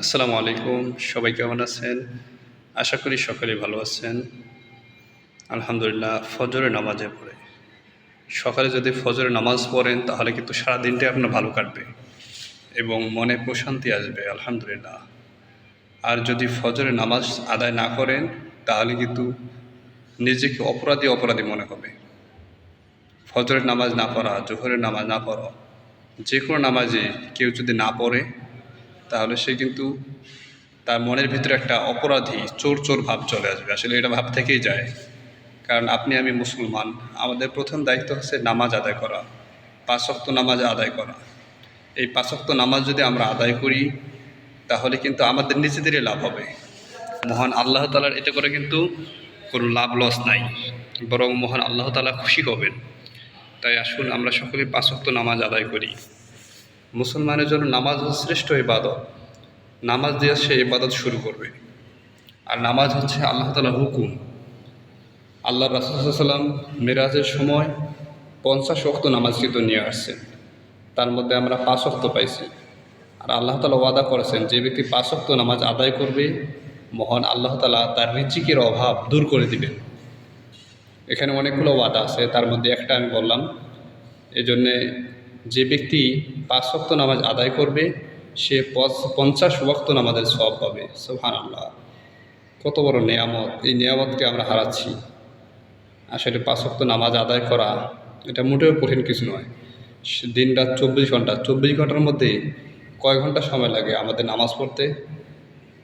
আসসালামু আলাইকুম, সবাই কেমন আছেন? আশা করি সকলে ভালো আছেন। আলহামদুলিল্লাহ, ফজরের নামাজে পড়ে সকালে যদি ফজরের নামাজ পড়েন, তাহলে কিন্তু সারা দিনটাই আপনার ভালো কাটবে এবং মনে প্রশান্তি আসবে, আলহামদুলিল্লাহ। আর যদি ফজরের নামাজ আদায় না করেন, তাহলে কিন্তু নিজেকে অপরাধী অপরাধী মনে হবে। ফজরের নামাজ না পড়া, জোহরের নামাজ না পড়া, যে কোনো নামাজে কেউ যদি না পড়ে তাহলে সে কিন্তু তার মনের ভিতরে একটা অপরাধী চোর চোর ভাব চলে আসবে। আসলে এটা ভাব থেকেই যায়। কারণ আপনি আমি মুসলমান, আমাদের প্রথম দায়িত্ব হচ্ছে নামাজ আদায় করা পাঁচক্ত নামাজ আদায় করা। এই পাঁচক্ত নামাজ যদি আমরা আদায় করি, তাহলে কিন্তু আমাদের নিজেদেরই লাভ হবে। মহান আল্লাহ তালার এতে করে কিন্তু কোনো লাভ লস নাই। বরং মহান আল্লাহ তালা খুশি হবেন। তাই আসুন আমরা সকলে পাঁচক্ত নামাজ আদায় করি। মুসলমানের জন্য নামাজ হচ্ছে শ্রেষ্ঠ ইবাদত। নামাজ দিয়ে সে ইবাদত শুরু করবে। আর নামাজ হচ্ছে আল্লাহ তালা হুকুম। আল্লাহ রাসুসাল্লাম মেরাজের সময় পঞ্চাশ অক্ত নামাজ কিন্তু নিয়ে আসছেন। তার মধ্যে আমরা পাঁচ অক্ত পাইছি। আর আল্লাহ তালা ওয়াদা করেছেন, যে ব্যক্তি পাঁচ অক্ত নামাজ আদায় করবে, মহান আল্লাহ তালা তার রিচিকের অভাব দূর করে দিবেন। এখানে অনেকগুলো ওয়াদা আছে, তার মধ্যে একটা আমি বললাম। এই জন্যে যে ব্যক্তি পাঁচ ওয়াক্ত নামাজ আদায় করবে, সে পঞ্চাশ ওয়াক্ত নামাজের সব পাবে। সোহান আল্লাহ কত বড় নেয়ামত। এই নিয়ামতকে আমরা হারাচ্ছি। আসলে পাঁচ ওয়াক্ত নামাজ আদায় করা এটা মোটেও কঠিন কিছু নয়। দিন রাত চব্বিশ ঘণ্টা, চব্বিশ ঘণ্টার মধ্যে কয় ঘণ্টা সময় লাগে আমাদের নামাজ পড়তে?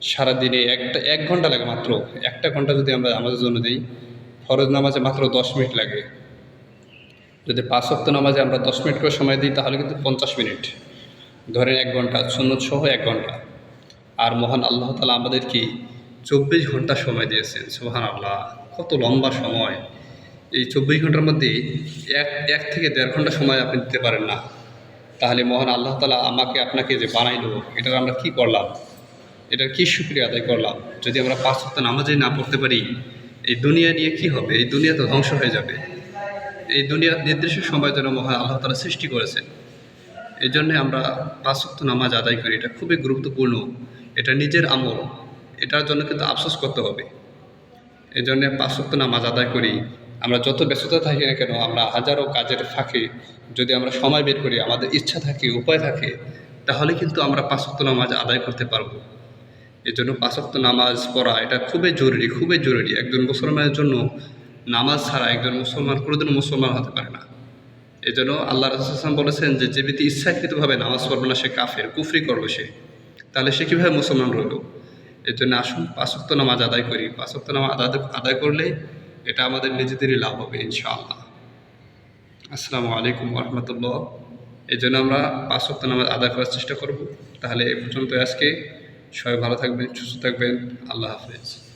সারাদিনে একটা, এক ঘণ্টা লাগে মাত্র। একটা ঘণ্টা যদি আমরা আমাদের জন্য দিই, ফরজ নামাজে মাত্র দশ মিনিট লাগে। যদি পাঁচ সপ্তাহ নামাজে আমরা দশ মিনিট করে সময় দিই, তাহলে কিন্তু পঞ্চাশ মিনিট। ধরেন এক ঘণ্টা, সুন্নত সহ এক ঘণ্টা। আর মহান আল্লাহ তালা আমাদেরকে চব্বিশ ঘণ্টা সময় দিয়েছেন সোহান আল্লাহ কত লম্বা সময়। এই চব্বিশ ঘণ্টার মধ্যে এক এক থেকে দেড় ঘণ্টা সময় আপনি দিতে পারেন না। তাহলে মহান আল্লাহ তালা আমাকে, আপনাকে যে বানাইলো, এটার আমরা কি করলাম? এটার কি সুক্রিয়া আদায় করলাম? যদি আমরা পাঁচ সপ্তাহ নামাজেই না পড়তে পারি, এই দুনিয়া নিয়ে কি হবে? এই দুনিয়া তো ধ্বংস হয়ে যাবে। এই দুনিয়ার নির্দিষ্ট সময়ের জন্য মহান আল্লাহ তালা সৃষ্টি করেছেন। এই জন্যে আমরা পাঁচ ওয়াক্ত নামাজ আদায় করি। এটা খুবই গুরুত্বপূর্ণ। এটা নিজের আমল। এটার জন্য কিন্তু আফসোস করতে হবে। এই জন্যে পাঁচ ওয়াক্ত নামাজ আদায় করি। আমরা যত ব্যস্ততা থাকি না কেন, আমরা হাজারো কাজের ফাঁকে যদি আমরা সময় বের করি, আমাদের ইচ্ছা থাকে, উপায় থাকে, তাহলে কিন্তু আমরা পাঁচ ওয়াক্ত নামাজ আদায় করতে পারব। এই জন্য পাঁচ ওয়াক্ত নামাজ পড়া এটা খুবই জরুরি খুবই জরুরি। একজন মুসলমানের জন্য নামাজ ছাড়া একজন মুসলমান কোনোদিন মুসলমান হতে পারে না। এই জন্য আল্লাহ রসুলাম বলেছেন যে যে ব্যক্তি ইচ্ছাকৃতভাবে নামাজ পড়বে না, সে কাফের, কুফরি করবে সে। তাহলে সে কীভাবে মুসলমান রইল? এর জন্য আসুন পাঁচক্ত নামাজ আদায় করি। পাঁচক্ত নামাজ আদায় আদায় করলে এটা আমাদের নিজেদেরই লাভ হবে, ইনশাআল্লাহ। আসসালামু আলাইকুম রহমতুল্লাহ। এই জন্য আমরা পাঁচক্ত নামাজ আদায় করার চেষ্টা করব। তাহলে এ পর্যন্ত আজকে। সবাই ভালো থাকবেন, সুস্থ থাকবেন। আল্লাহ হাফেজ।